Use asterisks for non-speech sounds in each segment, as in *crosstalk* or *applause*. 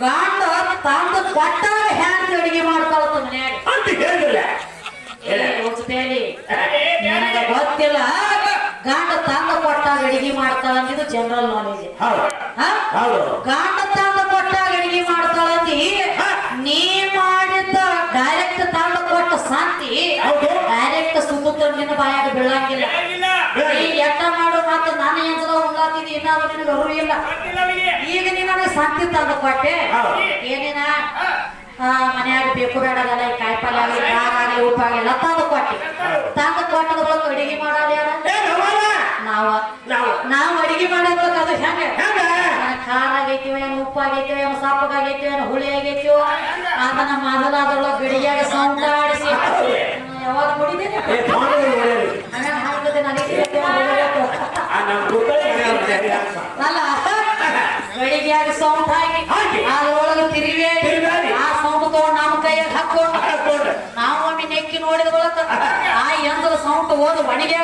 ಗಂಡ ತಂದ ಕೊಟ್ಟಾಗ ಹ್ಯಾಂಗ ಅಡಿಗೆ ಮಾಡ್ತಾಳತ್ತ ಮನ್ಯಾಗ. ಅಂತ ಹೇಳಿಲ್ಲ. ನನಗ ಗೊತ್ತಿಲ್ಲ. ಗಂಡ ತಂದ ಕೊಟ್ಟಾಗ ಅಡಿಗೆ ಮಾಡ್ತಾಳ ಅಂದಿದ್ದು ಜನರಲ್ ನಾಲೆಜ್ ಹೌದು ಹೌದು. ಗಂಡ ತಂದ ಕೊಟ್ಟಾಗ ಅಡಿಗೆ ಮಾಡ್ತಾಳಂದಿ ನೀ ಮಾಡಿದ್ದ ಡೈರೆಕ್ಟ್ ತಂದ ಕೊಟ್ಟ ಶಾಂತಿ ಹೌದು. ಡೈರೆಕ್ಟ್ ಸುತ್ತ ನಿನ್ನ ಬಾಯಾಗ ಬೀಳಂಗಿಲ್ಲ. ಇನ್ನಾದ್ರು ನಿನಗೆ ಅರಿವು ಇಲ್ಲ ಈಗ ನೀ ನನಗೆ ಶಾಂತಿ ತಂದ ಕೊಟ್ಟೆ. ಏನೇನ? ಮನ್ಯಾಗ ಬೇಕು ಬೇಡದಲ್ಲ ಈ ಕಾಯಿಪಲ್ಲೆ ಆಗಲಿ ಖಾರ ಆಗಲಿ ಉಪ್ಪಾಗಲಿ ಎಲ್ಲ ತಂದು ಕೊಟ್ಟಿ. ತಂದು ಕೊಟ್ಟದ್ರೊಳಗೆ ಅಡಿಗೆ ಮಾಡೋರು ಯಾರ? ನಾವ. ನಾವು. ಅಡಿಗೆ ಮಾಡೋದ್ರೊಳಗೆ ಅದು ಹೆಂಗೆ? ಖಾರ ಆಗೈತಿವ ಏನು ಉಪ್ಪಾಗೈತಿವ ಏನು ಸಾಪಗಾಗೈತಿವ ಏನು ಹುಳಿ ಆಗೈತಿವ? ಅದನ್ನ ಮೊದಲ ಅದ್ರೊಳಗೆ ಗಡಿಯಾಗ ಸೌಂಡಾಡಿಸಿ ಯಾವಾಗ ನೋಡೇರಿ. ಹಂಗ ನನಗೆ ಅಲ್ಲ. ಗಡಿಗ್ಯಾಗ ಸೌಂಡ್ ಹಾಕಿ. ಅದ್ರೊಳಗೆ ತಿರುವೇಡಿ. ಆ ಸೌಂಡ್ ತಗೊಂಡು ನಮ್ಮ ಕೈಯಾಗ ಹಾಕೊಂಡು ನಾವು ಒಮ್ಮೆ ನೆಕ್ಕಿ ನೋಡಿದ ಬಳಕ ಆ ಯಂತ್ರ ಸೌಂಡ್ ಓದು ಒಣಗಿ.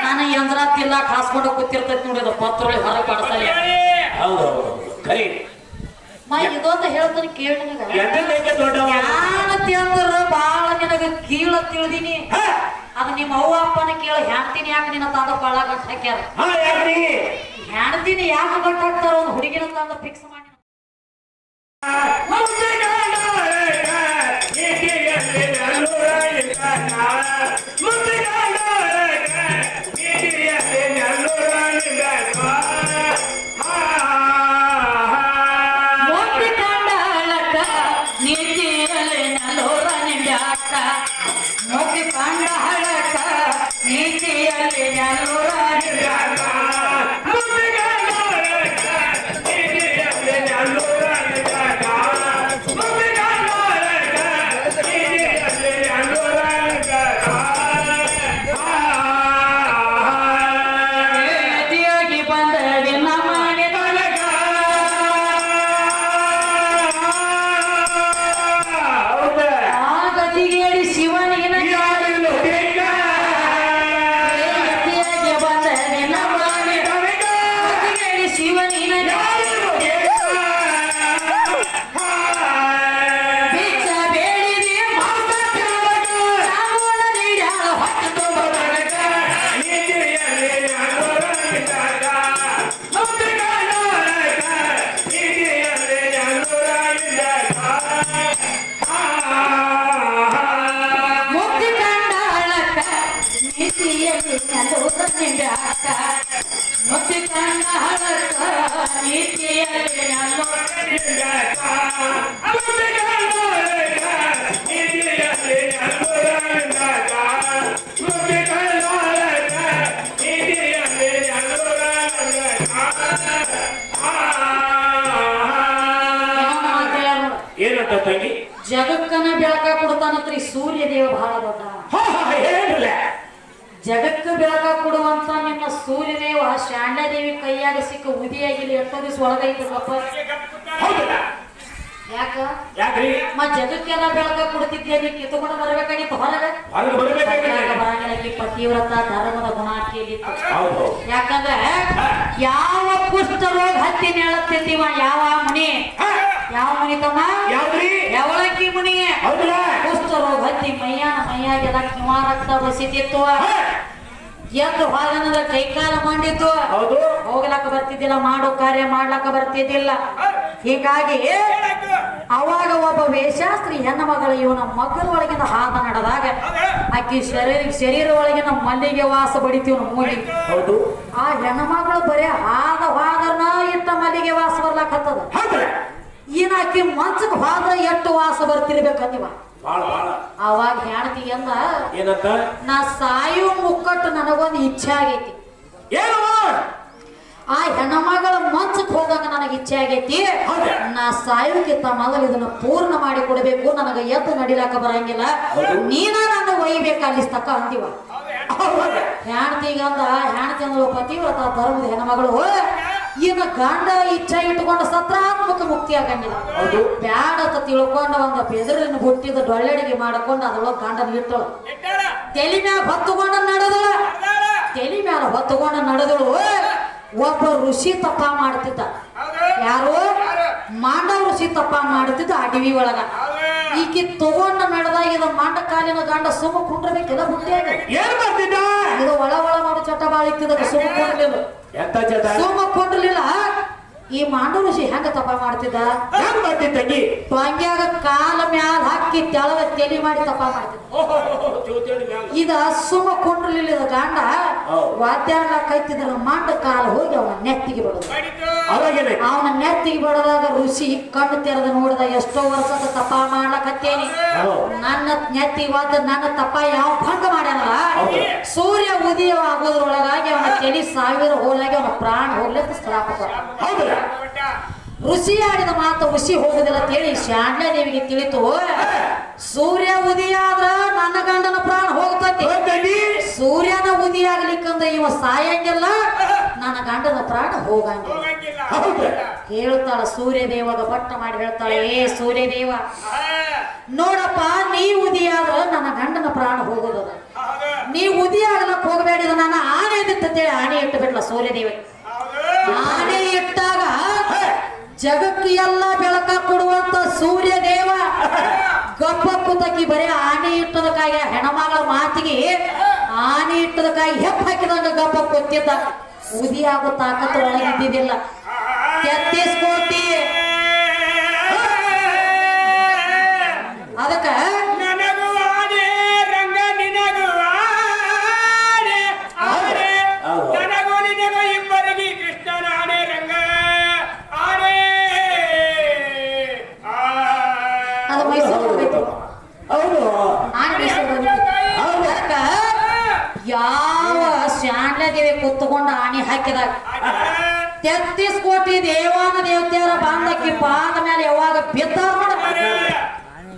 ನಾನು ಯಂತ್ರ ತಿಲ್ಲ ಹಾಸ್ಕೊಂಡು ಕೂತಿರ್ತೈತಿ ನೋಡಿದ ಪತ್ರೊಳಿ ಹೊರಗೆ ಕಾಣಿಸಲಿ ಹೌದು ಹೌದು. ಕರಿ ಮಾ ಇದೊಂದು ಹೇಳ್ತಾನೆ ಕೇಳಿ ನಿನಗ. ಯಾನತಿ ಅಂದ್ರ ಬಾಳ ನಿನಗ ಕೀಳ ತಿಳಿದೀನಿ. ಅದ ನಿಮ್ಮ ಅವ್ವ ಅಪ್ಪನ ಕೇಳ ಹೆಣ್ತೀನಿ ಯಾಕೆ ನಿನ್ನ ತಂದ ಬಾಳ ಗಂಟ ಹಾಕ್ಯಾರ? ಹೆಣ್ತೀನಿ ಯಾಕೆ ಗಂಟ ಹಾಕ್ತಾರ? ಒಂದು ಹುಡುಗಿನ ತಂದ ಫಿಕ್ಸ್ ಮಾಡಿ. ಮೊಟ್ಟಿ ಜಗಕ್ಕನ ಬೆಳಕ ಕೊಡ್ತಾನತ್ರಿ ಸೂರ್ಯ ದೇವ ಬಹಳ ದೊಡ್ಡ ಜಗಕ್ಕ ಬೆಳಕ ಕೊಡುವಂತ ನಿಮ್ಮ ಸೂರ್ಯದೇವ ಶಾಂಡದೇವಿ ಕೈಯಾಗ ಸಿಕ್ಕ ಉದಿಯಾಗಿಲ್ಲ ಎಷ್ಟೋ ದಿವಸ ಒಳಗೈತಪ್ಪ ಯಾಕ? ಯಾಕ್ರಿ? ಮ ಜಗಕ್ಕೆಲ್ಲ ಬೆಳಕ ಕೊಡ್ತಿದ್ದೆ ನೀ? ಕಿತ್ತುಕೊಂಡು ಬರಬೇಕಾಗಿತ್ತು ಹೊರಗೆ? ಬರಂಗಿಲ್ಲ ಪತಿವ್ರತ ಧರ್ಮದ ಗುಣ ಯಾಕಂದ್ರೆ ಯಾವ ಕುಷ್ಠ ರೋಗ ಹತ್ತಿ ನೆಳತ್ತಿದ್ದೀವ ಯಾವ ಮುನಿ? ಯಾವ ಮುನಿ ತಮ್ಮ? ಯಾವ್ದ್ರಿ? ಕುಷ್ಠ ರೋಗ ಹತ್ತಿ ಮೈಯಾನ ಮೈಯಾಗೆಲ್ಲ ಕಿವ ರಕ್ತ ಬಸಿತಿತ್ತು ಎದ್ದು ಹೊರಗನದ ಕೈಕಾಲ ಮಾಡಿತ್ತು ಹೋಗ್ಲಕ್ಕ ಬರ್ತಿದ್ದಿಲ್ಲ ಮಾಡೋ ಕಾರ್ಯ ಮಾಡ್ಲಕ್ಕ ಬರ್ತಿದ್ದಿಲ್ಲ. ಹೀಗಾಗಿ ಅವಾಗ ಒಬ್ಬ ವೇಷಾಸ್ತ್ರಿ ಹೆಣ್ಣ ಮಗಳು ಇವನ ಮಗನ ಒಳಗಿನ ಹಾದ ನಡೆದಾಗ ಆಕಿ ಶರೀರ ಶರೀರ ಒಳಗಿನ ಮಲ್ಲಿಗೆ ವಾಸ ಬಡಿತೀವ್ ಮೂಲಿ ಹೌದು. ಆ ಹೆಣ್ಣು ಮಗಳು ಬರೇ ಹಾದ ಹೋದರ್ನ ಇಟ್ಟ ಮಲ್ಲಿಗೆ ವಾಸ ಬರ್ಲಾಕತ್ತದ ಈನ ಆಕಿ ಮಂಚಕ್ ಹೋದ್ರ ಎಷ್ಟು ವಾಸ ಬರ್ತಿರ್ಬೇಕಂದಿವ ಬಾಳ ಬಾಳ. ಅವಾಗ ಹೆಣ್ತಿ ಎಂದ ಏನಂತ? ನಾ ಸಾಯು ಮುಕ್ಕಟ್ಟು ನನಗೊಂದು ಇಚ್ಛೆ ಆಗೈತಿ. ಏನು ಆ ಹೆಣ್ಮಗಳ ಮಂಚಕ್ ಹೋದಾಗ ನನಗೆ ಇಚ್ಛೆ ಆಗೈತಿ? ನಾ ಸಾಯೋಕ್ಕಿಂತ ಮೊದಲು ಇದನ್ನ ಪೂರ್ಣ ಮಾಡಿ ಕೊಡಬೇಕು ನನಗ ಎದ್ದು ನಡಿಲಾಕ ಬರಂಗಿಲ್ಲ. ನೀನ ನನ್ನ ಒಯ್ಬೇಕ ಅಲ್ಲಿಸ್ತಕ್ಕ ಅಂತೀವ ಹೆಣ್ತಿಗಂದ ಹೆಣ್ತಿ ಅಂದ್ರ ಪತಿವ್ರತ ಧರ್ಮದ ಹೆಣ್ಮಗಳು. ಇನ್ನ ಗಂಡ ಇಚ್ಛೆ ಇಟ್ಕೊಂಡು ಸತ್ರಾತ್ಮಕ ಮುಕ್ತಿ ಆಗಂಗಿಲ್ಲ ಅದು ಬ್ಯಾಡ ಅಂತ ತಿಳ್ಕೊಂಡು ಒಂದು ಬೆದರಿನ ಹುಟ್ಟಿದ ಡೊಳ್ಳೆಡಿಗೆ ಮಾಡ್ಕೊಂಡು ಅದ್ರೊಳಗೆ ಗಂಡನ ಇಟ್ಟಳು ತಲೆ ಮ್ಯಾಲ ಹೊತ್ತುಕೊಂಡು ನಡೆದಳ. ತಲೆ ಮ್ಯಾಲ ಹೊತ್ತುಕೊಂಡು ನಡೆದಳು. ಒಬ್ಬ ಋಷಿ ತಪ್ಪ ಮಾಡ್ತಿದ್ದ. ಯಾರು? ಮಾಂಡವ ಋಷಿ ತಪ್ಪ ಮಾಡ್ತಿದ್ದ ಅಡವಿ ಒಳಗ. ಈಕಿ ತಗೊಂಡ ನಡೆದ ಇದು ಮಾಂಡ ಕಾಲಿನ ಗಂಡ ಸುಮ್ಮ ಕುಂಡ್ರಬೇಕಿಲ್ಲ ಹುಟ್ಟಿಯಾಗ. ಇದು ಒಳ ಒಳ ಮಾಡೋ ಬಾಳ ಬಾಳಿತ್ತಿದ ಸುಮ್ಮ ಎಂತ ಚಟ ಈ ಮಾಂಡು ಋಷಿ ಹೆಂಗ ತಪ್ಪ ಮಾಡ್ತಿದ್ದ? ಹೆಂಗ್ ಮಾಡ್ತಿದ್ದ ತಂಗಿ? ಟೊಂಗ್ಯಾಗ ಕಾಲ ಮ್ಯಾಲ ಹಾಕಿ ತೆಳಗ ತೆಲಿ ಮಾಡಿ ತಪ್ಪ ಮಾಡ್ತಿದ್ದ. ಇದ ಸುಮ್ಮ ಕೊಂಡ್ರಲಿಲ್ಲ ಗಂಡ. ಹೌದು. ವಾದ್ಯಾಡ್ಲ ಕೈತಿದ್ರ ಮಂಡ ಕಾಲ ಹೋಗಿ ಅವನ ನೆತ್ತಿಗೆ ಬಿಡೋದು. ಅವಾಗೇನೆ. ಅವನ ನೆತ್ತಿಗೆ ಬಡದಾಗ ಋಷಿ ಕಣ್ಣು ತೆರೆದು ನೋಡಿದ ಎಷ್ಟೋ ವರ್ಷದ ತಪ್ಪ ಮಾಡ್ಲಕತ್ತೇನಿ. ನನ್ನ ನೆತ್ತಿ ವಾದ ನನ್ನ ತಪ್ಪ ಯಾವ ಭಂಗ ಮಾಡ್ಯಾನಲ್ಲ? ಹೌದು. ಸೂರ್ಯ ಉದಯವಾಗೋದ್ರೊಳಗಾಗಿ ಅವನ ತಲೆ ಸಾವಿರ ಹೋಲಾಗಿ ಅವನ ಪ್ರಾಣ ಹೋಗ್ಲತ್ತ ಶ್ರಾಪ ಕೊಟ್ಟ. ಹೌದಲ್ಲ ಋಷಿ ಆಡಿದ ಮಾತು ಋಷಿ ಹೋಗುದಿಲ್ಲ ಅಂತ ಹೇಳಿ ಶಾಂಡ್ಯ ದೇವಿಗೆ ತಿಳಿತು. ಸೂರ್ಯ ಉದಯ ಆದ್ರ ನನ್ನ ಗಂಡನ ಪ್ರಾಣ ಹೋಗ್ತತಿ. ಸೂರ್ಯನ ಉದಯ ಆಗ್ಲಿಕ್ಕಂದ ಇವ ಸಾಯಂಗಿಲ್ಲ *laughs* ನನ್ನ ಗಂಡನ ಪ್ರಾಣ ಹೋಗಂಗಿಲ್ಲ. ಹೌದು. ಸೂರ್ಯ ಸೂರ್ಯದೇವಗ ಬಟ್ಟ ಮಾಡಿ ಹೇಳ್ತಾಳೆ ಏ ಸೂರ್ಯದೇವ ನೋಡಪ್ಪ ನೀ ಉದಿ ಆದ್ರ ನನ್ನ ಗಂಡನ ಪ್ರಾಣ ಹೋಗೋದದ ನೀ ಉದಿ ಆಗ್ಲಕ್ ಹೋಗಬೇಡಿದ ನನ್ನ ಆನೆ ಅಂತೇಳಿ ಆನೆ ಇಟ್ಟು ಬಿಡ್ಲ ಸೂರ್ಯದೇವ ಆನೆ ಇಟ್ಟಾಗ ಜಗಕ್ಕೆ ಎಲ್ಲ ಬೆಳಕ ಕೊಡುವಂತ ಸೂರ್ಯದೇವ. ಗಪ್ಪ ಕುತಕಿ ಬರೀ ಆನೆ ಇಟ್ಟದಕ್ಕಾಗಿ ಹೆಣಮಗಳ ಮಾತಿಗೆ ಆನೆ ಇಟ್ಟದಕ್ಕಾಗಿ ಹೆಪ್ಪ ಹಾಕಿದಂಗ ಗಪ್ಪ ಕೊತ್ತಿದ್ದ ಉದಿ ಆಗೋ ತಾಕತ್ತು ಒಳಗೆ ಇದ್ದಿದ್ದಿಲ್ಲ ತೆತ್ತಿಸ್ ಯಾವ ಶಾಂಡ್ಲದೇವಿ ಕುತ್ಕೊಂಡು ಆನೆ ಹಾಕಿದಾಗ ತೆತ್ತಿಸ್ ಕೋಟಿ ದೇವಾನ ದೇವತೆಯರ ಬಾಂಧಕಿ ಪಾದ ಮೇಲೆ ಯಾವಾಗ ಬಿದ್ದ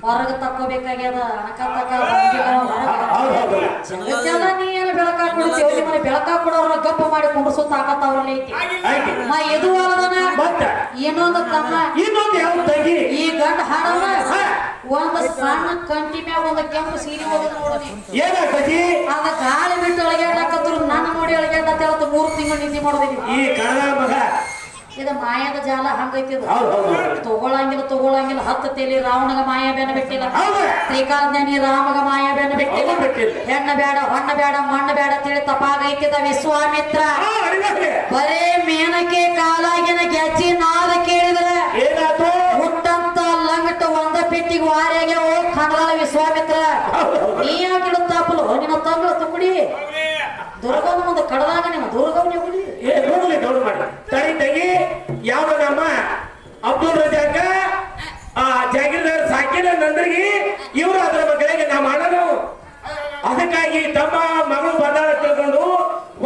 ಹೊರಗ ತಕ್ಕೋಬೇಕಾಗ್ಯದ ನೀ ಏನು ಬೆಳಕ ಕೊಡ್ತೀವಿ ಮನೆ ಬೆಳಕ ಕೊಡೋರ ಗಪ್ಪ ಮಾಡಿ ಕುಂಡ್ರಸುತ್ತ ಆಕತ್ತವ್ರಲ್ಲಿ ಐತಿ. ಆಯ್ತು. ಮಾ ಇದು ಅಲ್ಲದನ ಇನ್ನೊಂದು ತಮ್ಮ. ಇನ್ನೊಂದು ಯಾವ ತಂಗಿ? ಈ ಗಂಡ ಹಾಡವ ಒಂದು ಸಣ್ಣ ಕಂಟಿ ಮ್ಯಾಗ ಒಂದು ಕೆಂಪು ಸೀರೆ ಹೋಗೋದು ನೋಡನಿ ಏನಾಗ್ತತಿ ಅದ ಗಾಳಿ ಬಿಟ್ಟು ಅಳಗ್ಯಾಡಕತ್ರು ನನ್ನ ನೋಡಿ ಅಂತ ಮೂರು ತಿಂಗಳು ನಿದ್ದೆ ಮಾಡೋದಿಲ್ಲ ಈ ಕನ್ನಡ ಮಗ ಇದು ಮಾಯದ ಜಾಲ ಹಂಗೈತಿ. ತಗೊಳಂಗಿಲ್ಲ ತಗೊಳಂಗಿಲ್ಲ ಹತ್ತು ತೇಲಿ ರಾವಣಗ ಮಾಯ ಬೆನ್ನ ಬಿಟ್ಟಿಲ್ಲ. ಶ್ರೀಕಾಂತನಿ ರಾಮಗ ಮಾಯ ಬೆನ್ನ ಬಿಟ್ಟಿಲ್ಲ. ಹೆಣ್ಣ ಬೇಡ ಹೊಣ್ಣ ಬೇಡ ಮಣ್ಣ ಬೇಡ ತಿಳಿ ತಪಾಗೈತಿದ ವಿಶ್ವಾಮಿತ್ರ. ಬರೇ ಮೇನಕೆ ಕಾಲಾಗಿನ ಗೆಚ್ಚಿ ನಾದ ಕೇಳಿದ್ರೆ ಏನಾಯ್ತು? ಪೆಟ್ಟಿಗೆ ವಾರ್ಯಾಗೆ ಕಣದಾಳ ವಿಶ್ವಾಮಿತ್ರ ನೀ ಯಾಕಿಡ ತಾಪಲು? ನಿನ್ನ ತುಕುಡಿ ದುರ್ಗವನ ಮುಂದೆ ಕಡದಾಗ ನಿನ್ನ ದುರ್ಗವನೇ ಮಾಡಿ. ತಡಿ, ತಗಿ. ಯಾವ ನಮ್ಮ ಅಬ್ದುಲ್ ರಜಾಕ, ಆ ಜಾಗೀರ್ದಾರ್ ಸಾಕಿನ ನಂದ್ರಿಗೆ ಇವರು ಅದರ ಮಕ್ಕಳಿಗೆ ನಮ್ಮ ಅಣ್ಣನು ಅದಕ್ಕಾಗಿ ತಮ್ಮ ಮಗಳು ಬಂದಾಳ ತಿಳ್ಕೊಂಡು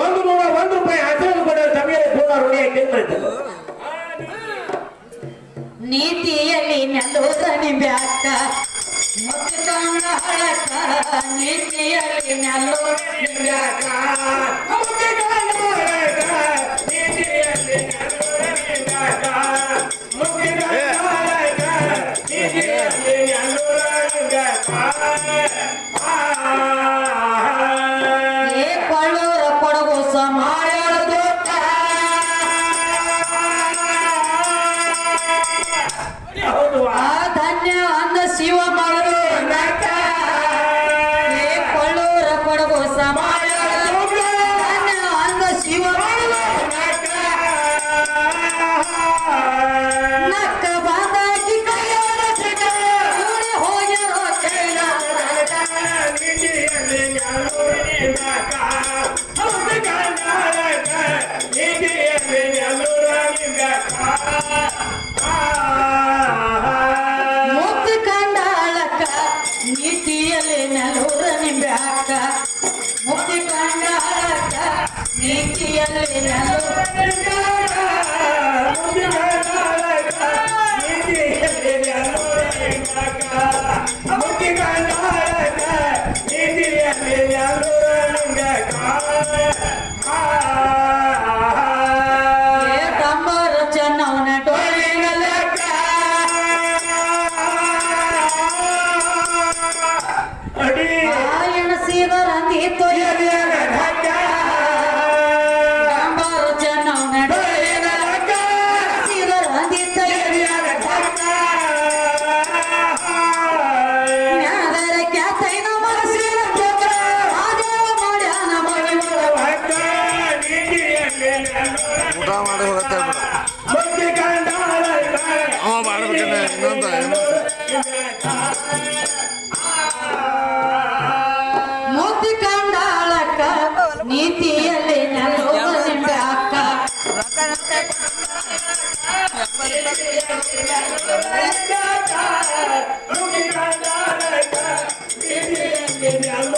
ಒಂದು ನೂರ ಒಂದು ರೂಪಾಯಿ ಹಸಿರು ಕೊಡ ತಮಗೆ ಪೂರ್ಣ ಋಣಿ ನೀತಿಯಲ್ಲಿ ನೆಲ್ಲುದ ನಿಂಬ್ಯಾಕ ಮುತ್ತಿಕೊಂಡ ಹಳಕ ನೀತಿಯಲ್ಲಿ ನೆಲ್ಲುದ ನಿಂಬ್ಯಾಕ ನೀತಿಯಲ್ಲಿ ನೆಲುವ